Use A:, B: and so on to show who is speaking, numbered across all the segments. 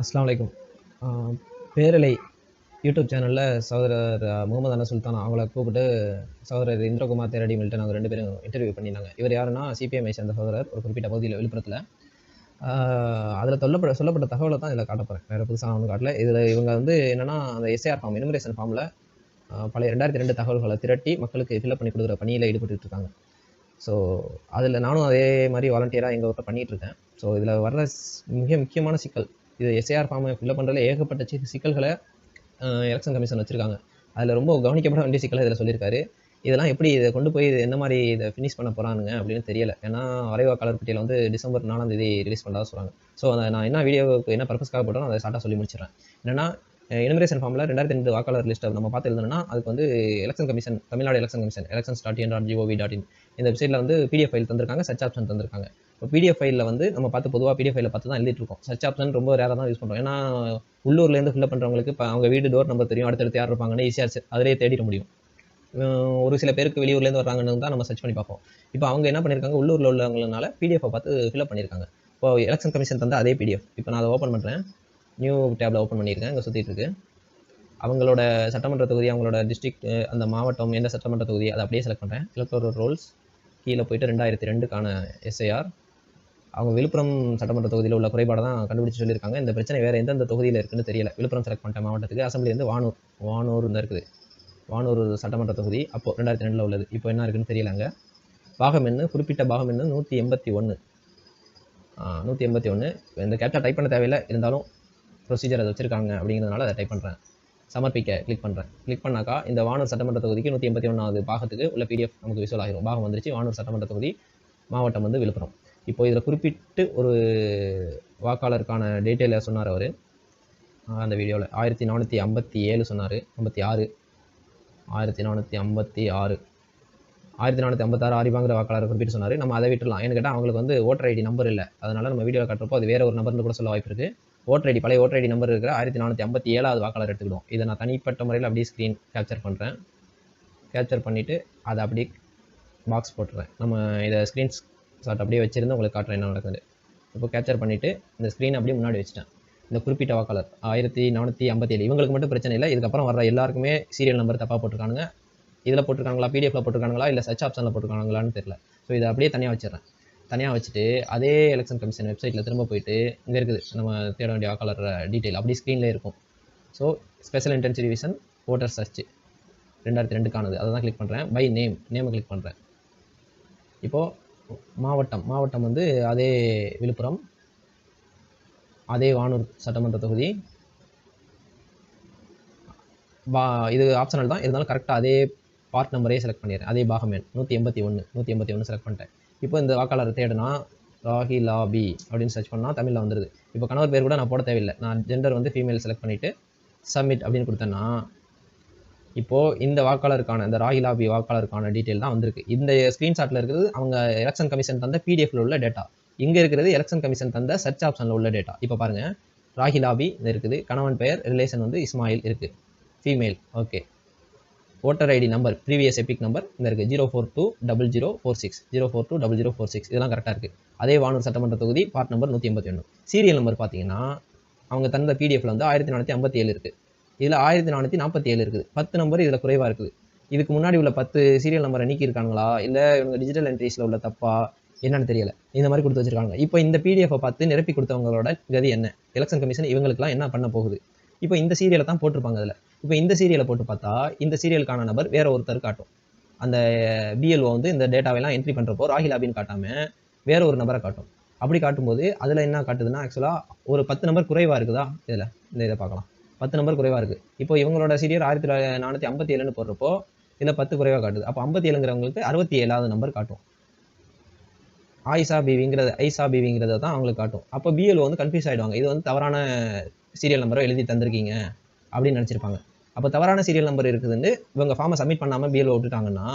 A: அஸ்லாம் வலைக்கும். பேரலை யூடியூப் சேனலில் சகோதரர் முகமது அண்ணா சுல்தான் அவங்கள கூப்பிட்டு சகோதரர் இந்திரகுமார் தேரடி மில்ட்டு நாங்கள் ரெண்டு பேரும் இன்டர்வியூ பண்ணியிருந்தாங்க. இவர் யாருன்னா சிபிஎம்ஐ சேர்ந்த சகோதரர் ஒரு குறிப்பிட்ட பகுதியில் விழுப்புரத்தில். அதில் சொல்லப்பட சொல்லப்பட்ட தகவலை தான் இதில் காட்ட போகிறேன் வேறு புதுசாக ஒன்றும் காட்டல. இதில் இவங்க வந்து என்னென்னா அந்த எஸ்ஏஆர் ஃபார்ம் இனிமரேஷன் ஃபார்மில் பழைய ரெண்டாயிரத்தி ரெண்டு தகவல்களை திரட்டி மக்களுக்கு ஃபில்அப் பண்ணி கொடுக்குற பணியில் ஈடுபட்டு இருக்காங்க. ஸோ அதில் நானும் அதே மாதிரி வாலண்டியராக எங்கள் ஊரில் பண்ணிகிட்ருக்கேன் ஸோ இதில் வர்ற மிக முக்கியமான சிக்கல் இது எஸ்ஏஆர் ஃபார்மை ஃபில்அப் பண்ணுறதுல ஏகப்பட்ட சி சிக்கல்களை எலெக்ஷன் கமிஷன் வச்சுருக்காங்க. அதில் ரொம்ப கவனிக்கப்பட வேண்டிய சிக்கலை இதில் சொல்லியிருக்காரு. இதெல்லாம் எப்படி இதை கொண்டு போய் என்ன மாதிரி இதை ஃபினிஷ் பண்ண போகிறானுங்க அப்படின்னு தெரியல. ஏன்னா வரைவாக்காளர் பட்டியலை வந்து டிசம்பர் நாலாம் தேதி ரிலீஸ் பண்ணுறதா சொல்கிறாங்க ஸோ அதை நான் என்ன வீடியோவுக்கு என்ன பர்பஸ்க்காக போட்டோம் அதை ஷார்ட்டாக சொல்லி முடிச்சிடறேன். என்னன்னா எனுமரேஷன் ஃபார்மில் ரெண்டாயிரத்தி ரெண்டு வாக்காளர் லிஸ்ட்டை நம்ம பார்த்து எழுதணும்னா அதுக்கு வந்து election commission Tamil Nadu election commission election dot N dot gov dot in இந்த வெப்சைட்டில் வந்து பிடிஎஃப் ஃபைல் தந்திருக்காங்க சர்ச் ஆப்ஷன் தந்திருக்காங்க. இப்போ பிடிஎஃப் ஃபைலில் வந்து நம்ம பார்த்து பொதுவாக பிடிஎஃப் ஃபைலில் பார்த்து தான் எழுதிட்டு இருக்கோம் சர்ச் ஆப்ஷன் ரொம்ப ரேராக தான் யூஸ் பண்ணுறோம் ஏன்னா உள்ளூர்லேருந்து ஃபில்லப் பண்ணுறவங்களுக்கு இப்போ அவங்க வீடு டோர் நம்பர் தெரியும். அடுத்தடுத்து யார் இருப்பாங்கன்னு ஈஸியாக அதிலே தேடிட முடியும். ஒரு சில பேருக்கு வெளியூர்லேருந்து வர்றாங்கன்னு தான் நம்ம சர்ச் பண்ணி பார்ப்போம். இப்போ அவங்க என்ன பண்ணியிருக்காங்க உள்ளூரில் உள்ளவங்களால பிடிஎஃபை பார்த்து ஃபில்அப் பண்ணியிருக்காங்க இப்போ எலெக்ஷன் கமிஷன் தந்த அதே பிடிஎஃப் இப்போ நான் அதை ஓப்பன் பண்ணுறேன் நியூ டேப்பில் ஓப்பன் பண்ணியிருக்கேன். இங்கே சுற்றிட்டு இருக்கு. அவங்களோட சட்டமன்ற தொகுதி அவங்களோட டிஸ்ட்ரிக்ட் அந்த மாவட்டம் எந்த சட்டமன்ற தொகுதி அதை அப்படியே செலக்ட் பண்ணுறேன் எலக்டோரல் ரோல்ஸ் கீழே போயிட்டு ரெண்டாயிரத்தி ரெண்டுக்கான எஸ்ஐஆர் அவங்க விழுப்புரம் சட்டமன்ற தொகுதியில் உள்ள குறைபாடை தான் கண்டுபிடிச்சு சொல்லியிருக்காங்க. இந்த பிரச்சனை வேறு எந்தெந்த தொகுதியில் இருக்குன்னு தெரியல. விழுப்புரம் செலக்ட் பண்ணிட்ட மாவட்டத்துக்கு அசம்பிளி வந்து வானூர் வானூர் தான் இருக்குது. வானூர் சட்டமன்ற தொகுதி அப்போ ரெண்டாயிரத்தி ரெண்டில் உள்ளது. இப்போ என்ன இருக்குன்னு தெரியலங்க பாகம் என்ன? குறிப்பிட்ட பாகம் என்ன? நூற்றி எண்பத்தி ஒன்று நூற்றி எண்பத்தி ஒன்று இந்த கேப்சா டைப் பண்ண தேவையில்லை. இருந்தாலும் ப்ரொசீஜர் அதை வச்சுருக்காங்க அப்படிங்கிறதுனால அதை டைப் பண்ணுறேன் சமர்ப்பிக்க கிளிக் பண்ணுறேன் கிளிக் பண்ணாக்கா இந்த வானூர் சட்டமன்ற தொகுதிக்கு நூற்றி எண்பத்தி ஒன்றாவது பாகத்துக்கு உள்ள பிடிஎஃப் நமக்கு விசுவல் ஆகிரும் பாகம் வந்துருச்சு. வானூர் சட்டமன்ற தொகுதி மாவட்டம் வந்து விழுப்புரம். இப்போ இதில் குறிப்பிட்டு ஒரு வாக்காளருக்கான டீட்டெயிலை சொன்னார் அவர். அந்த வீடியோவில் ஆயிரத்தி நானூற்றி ஐம்பத்தி ஏழு சொன்னார். ஐம்பத்தி ஆறு. ஆயிரத்தி நானூற்றி ஐம்பத்தி ஆறு. ஆயிரத்தி நானூற்றி ஐம்பத்தாறு ஆரிபாங்கிற வாக்காளர் குறிப்பிட்டு சொன்னார். நம்ம அதை விட்டுலாம் ஏன்னு கேட்டால் அவங்களுக்கு வந்து ஓட்டர் ஐடி நம்பர் இல்லை. அதனால் நம்ம வீடியோ காட்டுறப்போ அது வேறு ஒரு நம்பர்னு கூட சொல்ல வாய்ப்பு இருக்குது ஓட்டர் ஐடி பழைய ஓட்டர் ஐடி நம்பர் இருக்கிற ஆயிரத்தி நானூற்றி ஐம்பத்தி ஏழாவது வாக்காளர் எடுத்துக்கிடுவோம். இதை நான் தனிப்பட்ட முறையில் அப்படியே ஸ்க்ரீன் கேப்சர் பண்ணுறேன் கேப்சர் பண்ணிவிட்டு அதை அப்படியே பாக்ஸ் போட்டுறேன். நம்ம இதை ஸ்க்ரீன்ஸ் ஸ்க்ரீன் அப்படியே வச்சிருந்து உங்களுக்கு காட்டுறேன் என்ன நடக்குது இப்போ கேப்சர் பண்ணிவிட்டு இந்த ஸ்க்ரீன் அப்படியே முன்னாடி வச்சுட்டேன். இந்த குறிப்பிட்ட வாக்காளர் ஆயிரத்தி நானூற்றி ஐம்பத்தி ஏழு இவங்களுக்கு மட்டும் பிரச்சனை இல்லை. இதுக்கப்புறம் வர எல்லாருக்குமே சீரியல் நம்பர் தப்பாக போட்டிருக்கானுங்க. இதில் போட்டிருக்காங்களா பிடிஎஃப்ல போட்டிருக்காங்களா இல்லை சர்ச் ஆப்ஷனில் போட்டிருக்காங்களான்னு தெரியல. ஸோ இதை அப்படியே தனியாக வச்சிடறேன். தனியாக வச்சுட்டு அதே எலெக்ஷன் கமிஷன் வெப்சைட்டில் திரும்ப போயிட்டு இங்கே இருக்குது. நம்ம தேட வேண்டிய வாக்காளர் டீட்டெயில் அப்படி ஸ்க்ரீன்லேயே இருக்கும். So special intensive division voter search ரெண்டாயிரத்தி ரெண்டுக்கானது அதை தான் கிளிக் பண்ணுறேன் பை நேம் நேமை கிளிக் பண்ணுறேன் இப்போது மாவட்டம் மாவட்டம் வந்து அதே விழுப்புரம் அதே வானூர் சட்டமன்ற தொகுதி. பா இது ஆப்ஷனல் தான். இருந்தாலும் கரெக்டாக அதே பார்ட் நம்பரே செலக்ட் பண்ணிடுறேன் அதே பாகமேன். நூற்றி எண்பத்தி ஒன்று நூற்றி எண்பத்தி ஒன்று செலக்ட் பண்ணிட்டேன். இப்போ இந்த வாக்காளர் தேடுனா ராகி லாபி அப்படின்னு சர்ச் பண்ணால் தமிழில் வந்துடுது இப்போ கணவர் பேர் கூட நான் போட தேவையில்லை. நான் ஜெண்டர் வந்து ஃபீமேல் செலக்ட் பண்ணிவிட்டு சப்மிட் அப்படின்னு கொடுத்தேன்னா இப்போது இந்த வாக்காளருக்கான இந்த ராகி லாபி வாக்காளருக்கான டீட்டெயில் தான் வந்திருக்கு. இந்த ஸ்க்ரீன்ஷாட்டில் இருக்கிறது அவங்க எலெக்ஷன் கமிஷன் தந்த பிடிஎஃப்ல உள்ள டேட்டா இங்கே இருக்கிறது எலெக்ஷன் கமிஷன் தந்த சர்ச் ஆப்ஷனில் உள்ள டேட்டா இப்போ பாருங்கள் ராகிலாபி இது இருக்குது கணவன் பெயர் ரிலேஷன் வந்து இஸ்மாயில் இருக்குது female okay voter ID number previous EPIC number இந்த இருக்குது zero four two double zero four six zero four two double zero four six இதெல்லாம் கரெக்டாக இருக்குது அதே வானூர் சட்டமன்ற தொகுதி பார்ட் நம்பர் நூற்றி எண்பத்தி ஒன்று சீரியல் நம்பர் பார்த்தீங்கன்னா அவங்க தந்த பிடிஎஃப்ல வந்து ஆயிரத்தி நானூற்றி ஐம்பத்தி ஏழு இருக்குது இதில் ஆயிரத்தி நானூற்றி நாற்பத்தி ஏழு இருக்குது. பத்து நம்பர் இதில் குறைவாக இருக்குது. இதுக்கு முன்னாடி உள்ள பத்து சீரியல் நம்பரை நீக்கியிருக்காங்களா இல்லை இவங்க டிஜிட்டல் என்ட்ரிஸில் உள்ள தப்பா? என்னன்னு தெரியல. இந்த மாதிரி கொடுத்து வச்சிருக்காங்க இப்போ இந்த பிடிஎஃப்பை பார்த்து நிரப்பி கொடுத்தவங்களோட கதி என்ன? எலெக்ஷன் கமிஷன் இவங்களுக்குலாம் என்ன பண்ண போகுது? இப்போ இந்த சீரியலை தான் போட்டிருப்பாங்க அதில். இப்போ இந்த சீரியலை போட்டு பார்த்தா இந்த சீரியலுக்கான நபர் வேற ஒருத்தர் காட்டும். அந்த பிஎல்ஓ வந்து இந்த டேட்டாவெல்லாம் என்ட்ரி பண்ணுறப்போ ராகில் அப்படின்னு காட்டாமல் வேற ஒரு நபரை காட்டும். அப்படி காட்டும்போது அதில் என்ன காட்டுதுன்னா ஆக்சுவலாக ஒரு பத்து நம்பர் குறைவாக இருக்குதா இதில்? இந்த இதை பார்க்கலாம். பத்து நம்பர் குறைவாக இருக்குது இப்போ இவங்களோட சீரியர் ஆயிரத்தி தொள்ளாயிரத்தி நானூற்றி ஐம்பத்தி ஏழுன்னு போடுறப்போ இதில் பத்து குறைவாக காட்டுது. அப்போ ஐம்பத்தி ஏழுங்கிறவங்களுக்கு அறுபத்தி ஏழாவது நம்பர் காட்டும். ஆயிஷா பிவிங்கிறது ஐசா பிவிங்கிறத தான் அவங்களுக்கு காட்டும். அப்போ பிஎல்ஓ வந்து கன்ஃபியூஸ் ஆகிடுவாங்க இது வந்து தவறான சீரியல் நம்பரோ எழுதி தந்திருக்கீங்க அப்படின்னு நினச்சிருப்பாங்க. அப்போ தவறான சீரியல் நம்பர் இருக்குதுன்னு இவங்க ஃபார்மை சப்மிட் பண்ணாமல் பிஎல்ஓ விட்டுட்டாங்கன்னா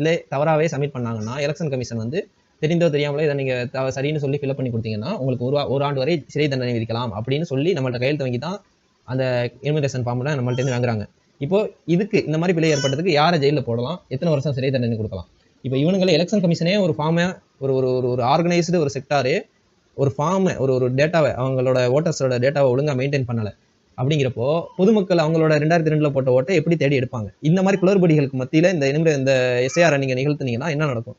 A: இல்லை தவறாகவே சப்மிட் பண்ணாங்கன்னா எலெக்ஷன் கமிஷன் வந்து தெரிந்தோ தெரியாமலே இதை நீங்கள் சரின்னு சொல்லி ஃபில்அப் பண்ணி கொடுத்தீங்கன்னா உங்களுக்கு ஒரு ஒரு ஆண்டு வரை சிறை தண்டனை விதிக்கலாம் அப்படின்னு சொல்லி நம்மள்ட்ட கையெழுத்து வாங்கி தான் அந்த இன்விடேஷன் ஃபார்மில் நம்மள்ட்ட இருந்து வாங்குறாங்க. இப்போ இதுக்கு இந்த மாதிரி பிழை ஏற்பட்டதுக்கு யாரை ஜெயிலில் போடலாம்? எத்தனை வருஷம் சிறை தண்டனை கொடுக்கலாம்? இப்போ இவனுங்களே எலெக்ஷன் கமிஷனே ஒரு ஃபார்மை ஒரு ஒரு ஒரு ஒரு ஆர்கனைஸ்டு ஒரு செக்டாரு ஒரு ஃபார்மை ஒரு ஒரு டேட்டாவை அவங்களோட ஓட்டர்ஸோட டேட்டாவை ஒழுங்காக மெயின்டைன் பண்ணல. அப்படிங்கிறப்போ பொதுமக்கள் அவங்களோட ரெண்டாயிரத்தி ரெண்டில் போட்ட ஓட்டை எப்படி தேடி எடுப்பாங்க? இந்த மாதிரி குளறுபடிகளுக்கு மத்தியில் இந்த நிமிட இந்த எஸ்ஐஆர் நீங்கள் நிகழ்த்துனீங்கன்னா என்ன நடக்கும்?